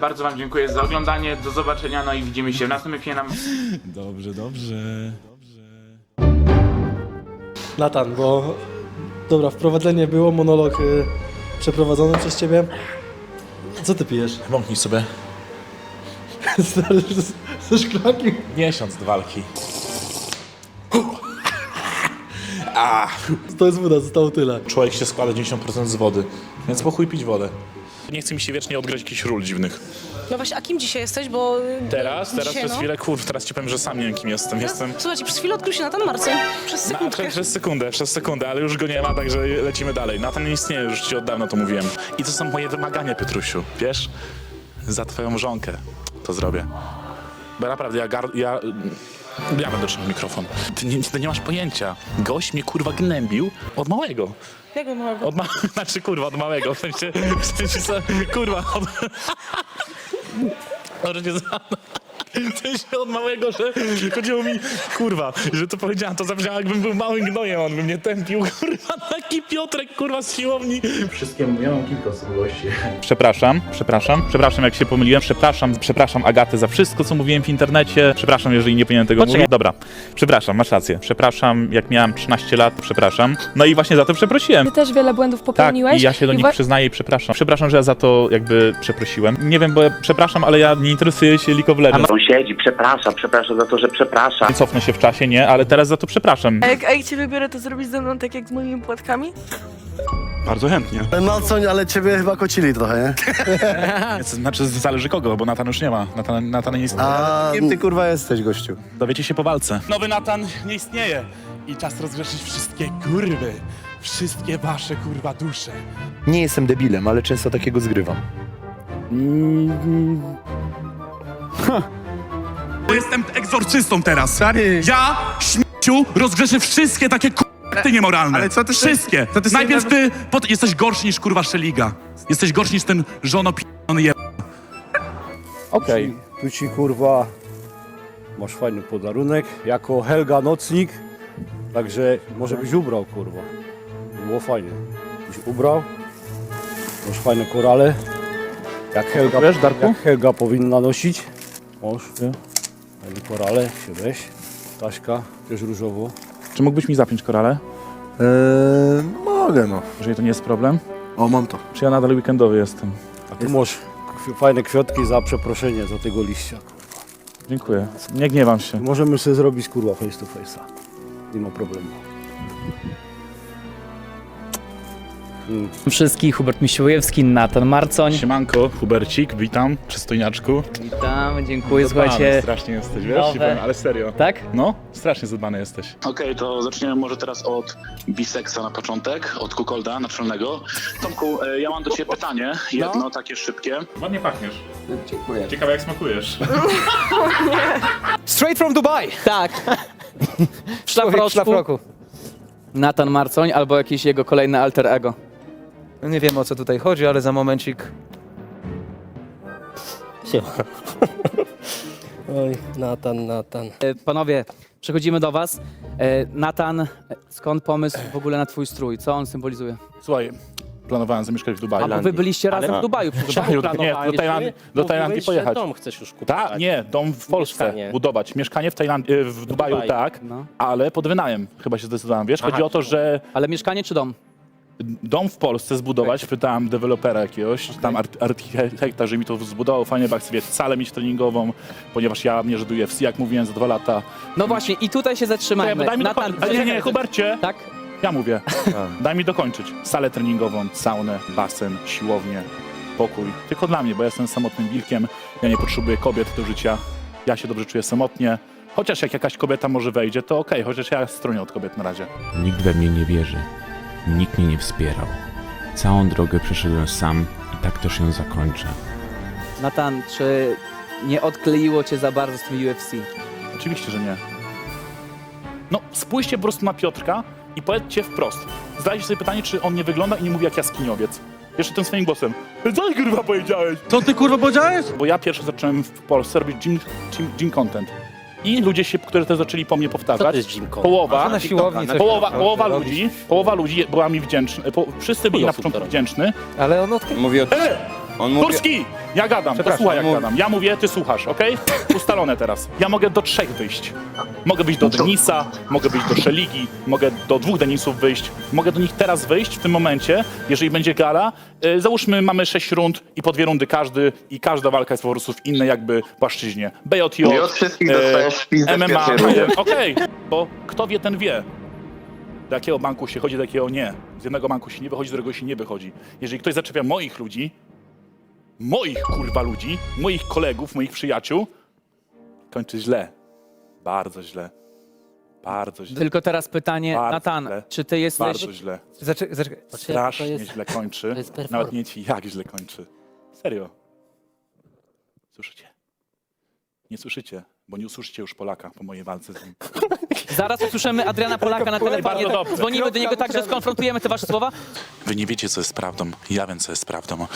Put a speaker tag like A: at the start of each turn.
A: Bardzo wam dziękuję za oglądanie, do zobaczenia, no i widzimy się w następnym filmie.
B: Dobrze, dobrze.
C: Natan, bo dobra, wprowadzenie było, monolog y, przeprowadzony przez ciebie. Co ty pijesz?
B: Wąknij sobie.
C: Stary, Ze szklanki?
B: Miesiąc do walki.
C: To jest woda, zostało tyle.
B: Człowiek się składa 90% z wody, więc po chuj pić wodę. Nie chce mi się wiecznie odgrać jakichś ról dziwnych.
D: No właśnie, a kim dzisiaj jesteś, bo... y,
B: Teraz, teraz
D: dzisiaj,
B: przez
D: no.
B: chwilę, kurw, teraz ci powiem, że sam nie wiem kim jestem. Jestem...
D: Słuchajcie, przez chwilę odkrył się Natan Marcin. Przez
B: No,
D: sekundkę.
B: przez, przez sekundę, przez sekundę, ale już go nie ma, także lecimy dalej. Natan nie istnieje, już ci od dawna to mówiłem. I to są moje wymagania, Piotrusiu, wiesz? Za twoją żonkę to zrobię. Bo naprawdę, ja, gar... ja... Ja będę trzymał mikrofon. Ty nie, ty nie masz pojęcia. Gość mnie kurwa gnębił od małego.
D: Jak on ma...
B: Od ma... Znaczy kurwa, od małego. W sensie, w sensie co, kurwa, od... Może nie znam. W sensie od małego, że chodziło mi, kurwa, że to powiedziałem, to zabrzmiało jakbym był małym gnojem, on by mnie tępił, kurwa, taki Piotrek, kurwa, z siłowni. Wszystkiemu, ja mam kilka osobowości. Przepraszam, przepraszam, przepraszam jak się pomyliłem, przepraszam, przepraszam Agatę za wszystko, co mówiłem w internecie, przepraszam, jeżeli nie powinienem tego mówić. Dobra, przepraszam, masz rację, przepraszam, jak miałem 13 lat, przepraszam. No i właśnie za to przeprosiłem.
E: Ty też wiele błędów
B: Tak,
E: popełniłeś.
B: i ja się do nich
E: wa-
B: przyznaję i przepraszam. Przepraszam, że ja za to jakby przeprosiłem. Nie wiem, bo ja przepraszam, ale ja nie interesuję się League of Legends.
F: Sąsiedzi, przepraszam, przepraszam za to, że przepraszam.
B: Cofnę się w czasie, nie, ale teraz za to przepraszam.
E: A jak, a jak cię wybiorę, to zrobić ze mną tak jak z moimi płatkami?
B: Bardzo chętnie.
G: No co, ale ciebie chyba kocili trochę, nie?
B: Znaczy, zależy kogo, bo Natan już nie ma. Natan, Natan nie istnieje.
G: A kim ty kurwa jesteś, gościu?
B: Dowiecie się po walce. Nowy Natan nie istnieje. I czas rozgrzeszyć wszystkie kurwy. Wszystkie wasze kurwa dusze.
H: Nie jestem debilem, ale często takiego zgrywam.
I: Jestem egzorcystą teraz. Ja, śmieciu, rozgrzeszę wszystkie takie k***y niemoralne. Ale co ty Wszystkie.
G: co ty sobie
I: Najpierw ty, pot, jesteś gorszy niż kurwa Szeliga. Jesteś gorszy niż ten żono p***ony je...
B: Okej.
J: Tu ci kurwa masz fajny podarunek jako Helga Nocnik. Także może byś ubrał kurwa. Było fajnie. Byś ubrał. Masz fajne korale. Jak Helga,
B: Wiesz, Darku?
J: jak Helga powinna nosić. Masz? Fajne korale, się weź. Taśka, też różowo.
B: Czy mógłbyś mi zapiąć korale?
G: Eee, mogę no.
B: Jeżeli to nie jest problem?
G: O, mam to.
B: Czy ja nadal weekendowy jestem?
J: A tu masz kwi- fajne kwiatki za przeproszenie za tego liścia.
B: Dziękuję. Nie gniewam się.
J: Możemy sobie zrobić kurwa face to face'a. Nie ma problemu.
K: Wszystkich, Hubert Misiłowski, Natan Marcoń.
B: Siemanko, Hubercik, witam, przystojniaczku.
K: Witam, dziękuję,
B: Zadbany
K: słuchajcie.
B: strasznie jesteś, wiesz?
K: nowe-
B: ale serio.
K: Tak?
B: No, strasznie zadbany jesteś. Okej, to zaczniemy może teraz od biseksa na początek, od kukolda naczelnego. Tomku, e, ja mam do ciebie pytanie, jedno takie szybkie. Ładnie pachniesz. Dziękuję. Ciekawe jak smakujesz.
H: Straight from Dubai!
K: Tak. W szlafroczku. Natan Marcoń albo jakiś jego kolejny alter ego.
H: No nie wiem o co tutaj chodzi, ale za momencik.
C: Oj, Natan, Natan.
K: E, Panowie, przechodzimy do was. E, Natan, e, skąd pomysł w ogóle na twój strój? Co on symbolizuje?
B: Słuchaj, planowałem zamieszkać w Dubaju.
K: A bo wy byliście razem w Dubaju. przecież.
B: Dubaju, nie, do, Tajlandii, do Tajlandii pojechać.
C: dom chcesz już kupić.
B: Tak, nie, dom w Polsce
C: Mieszkanie.
B: budować. Mieszkanie w, Tajlandii, e, w Dubaju,
C: Dubaju.
B: tak,
K: No.
B: ale pod wynajem chyba się zdecydowałem. Wiesz, chodzi o to, że
K: Ale mieszkanie czy dom?
B: Dom w Polsce zbudować, pytałem dewelopera jakiegoś, tam art- architekta, że mi to zbudował, fajnie, bo chcę wiesz, salę mieć treningową, ponieważ ja mierzę do UFC, jak mówiłem, za dwa lata.
K: No właśnie, i tutaj się zatrzymajmy.
B: Daj mi
K: Natan,
B: dokończyć. Nie, nie, Hubercie,
K: Tak?
B: ja mówię. Daj mi dokończyć. Salę treningową, saunę, basen, siłownię, pokój. Tylko dla mnie, bo ja jestem samotnym wilkiem, ja nie potrzebuję kobiet do życia, ja się dobrze czuję samotnie. Chociaż jak jakaś kobieta może wejdzie, to okej, chociaż ja stronię od kobiet na razie.
A: Nikt we mnie nie wierzy. Nikt mnie nie wspierał. Całą drogę przeszedłem sam i tak też ją zakończę.
K: Natan, czy nie odkleiło cię za bardzo z tym UFC?
B: Oczywiście, że nie. No, spójrzcie po prostu na Piotrka i powiedzcie wprost. Zadajcie sobie pytanie, czy on nie wygląda i nie mówi jak jaskiniowiec. Jeszcze tym swoim głosem. Co ty kurwa powiedziałeś?
G: Co ty kurwa powiedziałeś?
B: Bo ja pierwszy zacząłem w Polsce robić gym, gym, gym content. I ludzie się, którzy też zaczęli po mnie powtarzać. Połowa,
H: na siłowni coś
B: połowa, połowa ludzi, połowa ludzi była mi wdzięczna. Po, wszyscy byli na początku wdzięczni.
H: Ale on odkrył.
G: Mówię
L: On mówi...
B: Turski! Ja gadam,
H: Przepraszam,
B: posłuchaj jak
H: mów.
B: gadam. Ja mówię, ty słuchasz, okej? Ustalone teraz. Ja mogę do trzech wyjść. Mogę wyjść do Denisa, mogę wyjść do Szeligi, mogę do dwóch Denisów wyjść. Mogę do nich teraz wyjść w tym momencie, jeżeli będzie gala. Yy, załóżmy, mamy sześć rund i po dwie rundy każdy i każda walka jest po prostu w innej jakby płaszczyźnie. BJJ,
F: I od wszystkich dostajesz w pizdę w
B: MMA,
F: pierwszej rundzie.
B: okej, bo kto wie, ten wie. Do jakiego banku się chodzi, do jakiego nie. Z jednego banku się nie wychodzi, z drugiego się nie wychodzi. Jeżeli ktoś zaczepia moich ludzi, moich kurwa ludzi, moich kolegów, moich przyjaciół, kończy źle. Bardzo źle. Bardzo źle.
K: Tylko teraz pytanie,
B: Bardzo
K: Natan,
B: źle.
K: czy ty jesteś...
B: Bardzo źle.
H: Zaczekaj, zaczekaj.
B: Strasznie źle kończy. Nawet nie ci jak źle kończy. Serio. Słyszycie? Nie słyszycie, bo nie usłyszycie już Polaka po mojej walce z nim.
K: Zaraz usłyszymy Adriana Polaka na telefonie.
B: Bardzo dobrze.
K: Dzwonimy do niego tak, że skonfrontujemy te wasze słowa.
B: Wy nie wiecie, co jest prawdą. Ja wiem, co jest prawdą.